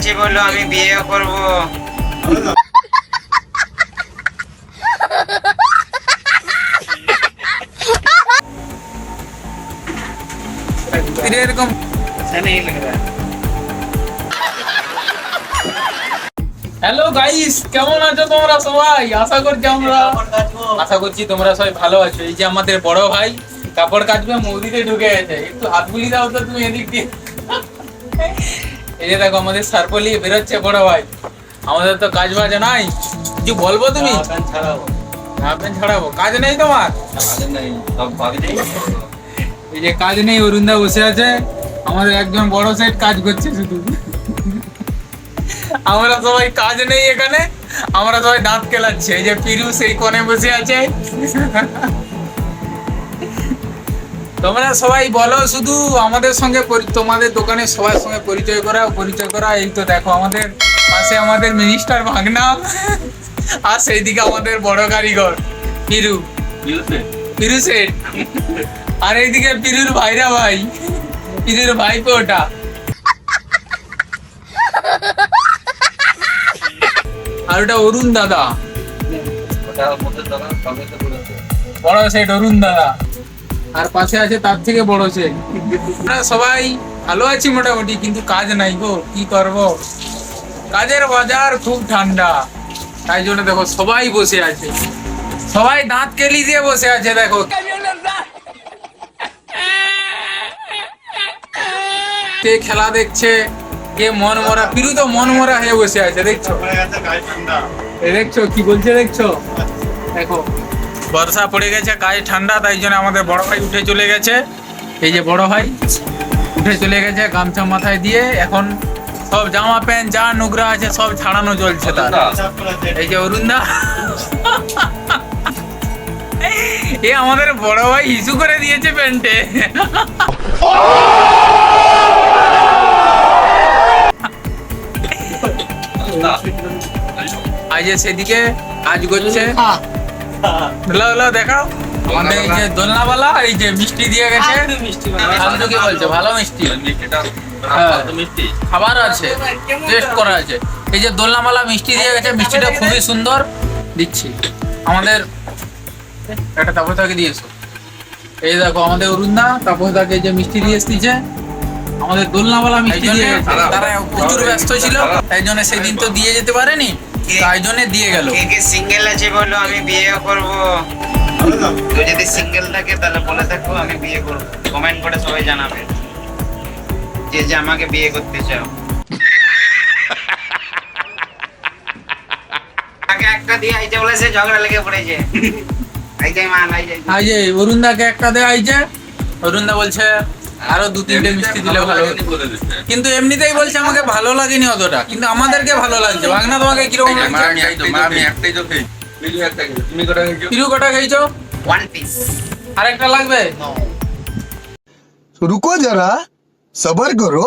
কাছে বলল, আমি বিয়ে করব। হ্যালো গাইস কেমন আছো তোমরা সবাই? আশা করছি আমরা আশা করছি তোমরা সবাই ভালো আছো। এই যে আমাদের বড় ভাই, কাপড় কাচবে, মন্দিরে ঢুকে গেছে। একটু হাত বুলি দাও তো তুমি এদিক দিয়ে। এই যে দেখো আমাদের সারপলি বেরোচ্ছে বড় ভাই। আমাদের তো কাজ বাজ নাই। কিছু বলব তুমি? হাফ প্যান্ট ছাড়াবো। কাজ নেই তোমার? এই যে কাজ নেই অরুণদা বসে আছে। আমাদের একজন বড় সাইড কাজ করছে শুধু। আমরা সবাই কাজ নেই এখানে। আমরা সবাই দাঁত কেলাচ্ছি। এই যে পিরু সেই কোণে বসে আছে। তোমরা সবাই বলো শুধু আমাদের সঙ্গে পরি- তোমাদের দোকানে সবার সঙ্গে পরিচয় করা পরিচয় করা এই তো দেখো আমাদের পাশে আমাদের মিনিস্টার ভাগনা আর সেইদিকে আমাদের বড় কারিগর পিরু। পিরু সেট আর এইদিকে পিরুর ভাইরা ভাই পিরুর ভাইপো ওটা। আর ওটা অরুণ দাদা। বড় সেট অরুণ দাদা। আর পাশে আছে তার থেকে বড় আমরা সবাই ভালো আছি মোটামুটি কিন্তু কাজ নাই গো কি করব? কাজের বাজার খুব ঠান্ডা তাই জন্য দেখো সবাই বসে আছে। সবাই দাঁত কেলি দিয়ে বসে আছে দেখো। কে খেলা দেখছে কে মন মরা পিরু তো মন মরা হয়ে বসে আছে দেখছ? দেখছ কি বলছে দেখছ? দেখো। বর্ষা পড়ে গেছে কাজ ঠান্ডা তাই জন্য আমাদের বড় ভাই উঠে চলে গেছে। এই যে বড় ভাই উঠে চলে গেছে গামছা মাথায় দিয়ে এখন সব জামা প্যান্ট যা নোংরা আছে সব ছাড়ানো চলছে তার। এই যে অরুণদা। এ আমাদের বড় ভাই ইস্যু করে দিয়েছে প্যান্টে। আজ যে সেদিকে কাজ করছে। হলো হলো দেখাও। আমাদের এই যে দোলনাওয়ালা এই যে মিষ্টি দিয়ে গেছে। ফালতু কি বলছে? ভালো মিষ্টি? হ্যাঁ। খাবার আছে। টেস্ট করা আছে। এই যে দোলনাওয়ালা মিষ্টি দিয়ে গেছে মিষ্টিটা খুবই সুন্দর। দিচ্ছি। আমাদের একটা তাপসদাকে দিয়েছ এই দেখো আমাদের অরুণদা তাপসদাকে যে মিষ্টি দিয়ে এসেছে। আমাদের দোলনাওয়ালা মিষ্টি দিয়ে গেছে। তারা প্রচুর ব্যস্ত ছিল তাই জন্য সেদিন তো দিয়ে যেতে পারেনি তাই জন্য দিয়ে গেল। কে কে সিঙ্গেল আছে বলো আমি বিয়ে করব। যদি সিঙ্গেল থাকে তাহলে বলে থাকো আমি বিয়ে করব। কমেন্ট করে সবাই জানাবে। যে যে আমাকে বিয়ে করতে চাও। আগে একটা দিয়ে আইতে বলেছে ঝগড়া লেগে পড়েছে। আই যাই মা আই যাই আই যে অরুণদাকে একটা দেওয়া হয়েছে অরুণদা বলছে আরও দু তিনটে মিষ্টি দিলে ভালো কিন্তু এমনিতেই বলছে আমাকে ভালো লাগেনি অতটা কিন্তু আমাদেরকে ভালো লাগছে। ভাগনা তোমাকে কীরকম লাগছে? কটা খেয়েছো? ওয়ান পিস আরেকটা লাগবে? রুকো যারা সবার করো।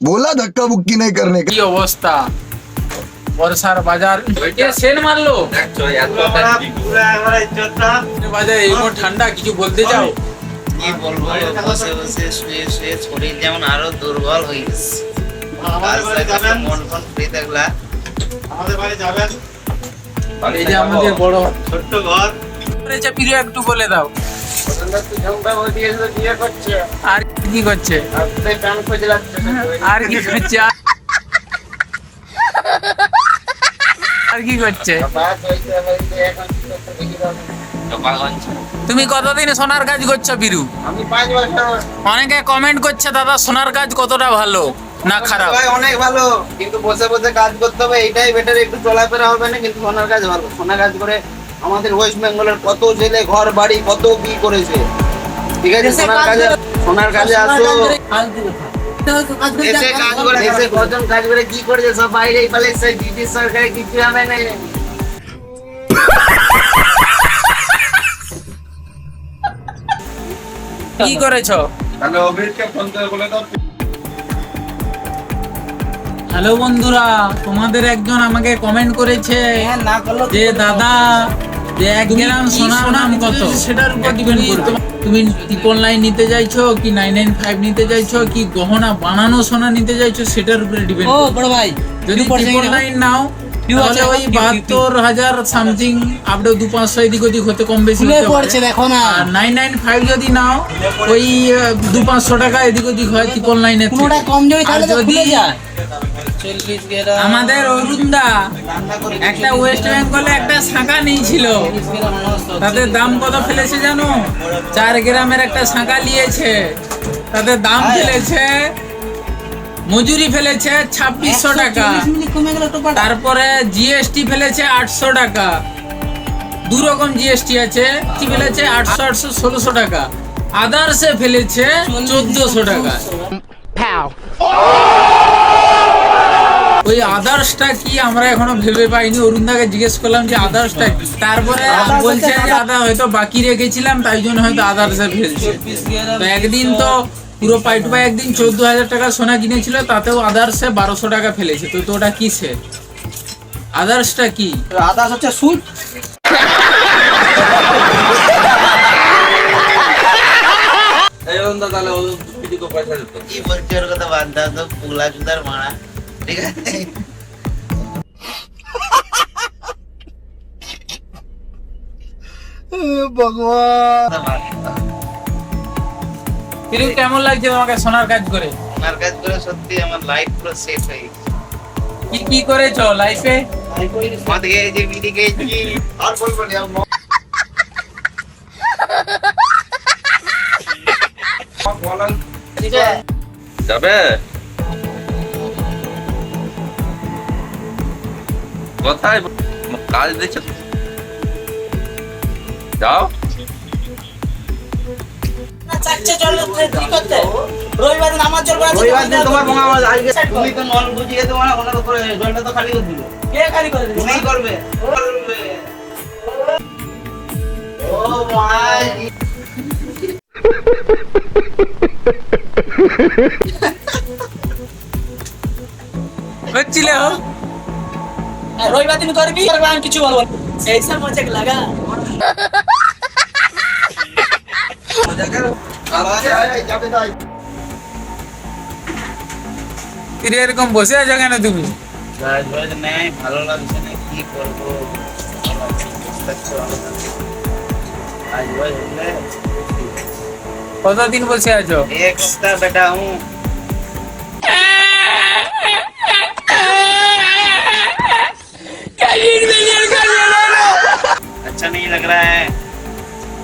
বলা ধাক্কা বুক্কি নাই করনে কি। অবস্থা? বর্ষার বাজার। সেন মারলো? বাজার এই ঠান্ডা কিছু বলতে চাও? কি বলব বসে বসে শুয়ে শুয়ে শরীর যেমন আরও দুর্বল হয়ে গেছে। মন ফন ফ্রি থাকলা। এই যে আমাদের বড় ছোট্ট ঘর। করেছে পিরু একটু বলে দাও। আর কি করছে? আর কি করছে? আর কি করছে? তুমি কতদিন সোনার কাজ করছ বিরু আমি পাঁচ বছর অনেকে কমেন্ট করছে দাদা সোনার কাজ কতটা ভালো? না খারাপ। অনেক ভালো কিন্তু বসে বসে কাজ করতে হবে এটাই বেটার একটু চলাফেরা হবে না কিন্তু সোনার কাজ ভালো। সোনার কাজ করে আমাদের ওয়েস্ট বেঙ্গলের কত ছেলে ঘর বাড়ি কত কি করেছে। ঠিক আছে সোনার কাজে সোনার কাজে আসো। এসে কাজ করে এসে কজন কাজ করে কি করেছে সব বাইরে পালিয়েছে ব্রিটিশ সরকারে কিছু হবে না। কি করেছ? হ্যালো বন্ধুরা তোমাদের একজন আমাকে কমেন্ট করেছে যে দাদা যে এক গ্রাম সোনার দাম কত? সেটার উপর ডিপেন্ড করবে। তুমি ট্রিপল নাইন নিতে চাইছো কি নাইন নাইন ফাইভ নিতে চাইছো কি গহনা বানানো সোনা নিতে চাইছো সেটার উপরে ডিপেন্ড ও বড় ভাই যদি ট্রিপল নাইন নাও তাহলে ওই বাহাত্তর হাজার সামথিং আপডে দু পাঁচশো এদিক ওদিক হতে কম বেশি হতে পড়ছে দেখো না। নাইন নাইন ফাইভ যদি নাও ওই দু পাঁচশো টাকা এদিক ওদিক হয় ট্রিপল কোনোটা যদি আমাদের অরুণদা একটা ওয়েস্ট বেঙ্গলে একটা শাঁখা নিয়েছিল। তাদের দাম কত ফেলেছে জানো? চার গ্রামের একটা শাঁখা নিয়েছে। তাদের দাম ফেলেছে মজুরি ফেলেছে ছাব্বিশশো টাকা। তারপরে জিএসটি ফেলেছে আটশো টাকা। দু রকম জিএসটি আছে। কি ফেলেছে আটশো আটশো ষোলোশো টাকা। আদার্সে ফেলেছে চোদ্দশো টাকা। ওই আদার্সটা কি আমরা এখনও ভেবে পাইনি? অরুণদাকে জিজ্ঞেস করলাম যে আদার্সটা কি? তারপরে বলছে যে আদা হয়তো বাকি রেখেছিলাম তাই জন্য হয়তো আদার্সে ফেলছে। তো একদিন তো পুরো পাই টু পাই একদিন চোদ্দ হাজার টাকা সোনা কিনেছিল তাতেও আদার্সে বারোশো টাকা ফেলেছে। তো তো ওটা কিসে আদার্সটা কি? আদার্স হচ্ছে সুদ। কি কেমন লাগছে তোমাকে সোনার কাজ করে? আমার কাজ করে সত্যি আমার লাইফ পুরো সেট হয়ে গেছে। কি কি করেছ লাইফে মদ খেয়েছি বিড়ি খেয়েছি আর বলব না যাবে? কোথায়? কাজ দিচ্ছে? যাও। চাচ্ছে জল কি করতে? রবিবার দিন আমার জল করা রবিবার দিন তোমার আমার আজকে তুমি তো নল বুঝিয়ে তোমার ওনার উপরে জলটা তো খালি করে দিল কে খালি করে দিবি তুমিই করবে। করবে। ও মাই হচ্ছিল রবিবার দিন করবি? আর আমি কিছু বলব না। সেই সব মজা লাগা। এরকম বসে আছো কেন তুমি কাজ বাজ নেই ভালো লাগছে না কি করবো ভালো লাগছে না, বুঝতে পারছো, ভালো লাগছে না। কাজ বাজ হলে কতদিন বসে আছো एक हफ्ता बैठा हूँ अच्छा नहीं लग रहा है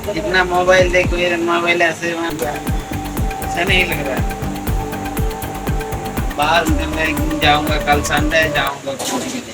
जितना मोबाइल देखो, ये मोबाइल ऐसे अच्छा नहीं लग रहा। है बाहर मैं जाऊँगा, कल संडे जाऊँगा। घूमने के लिए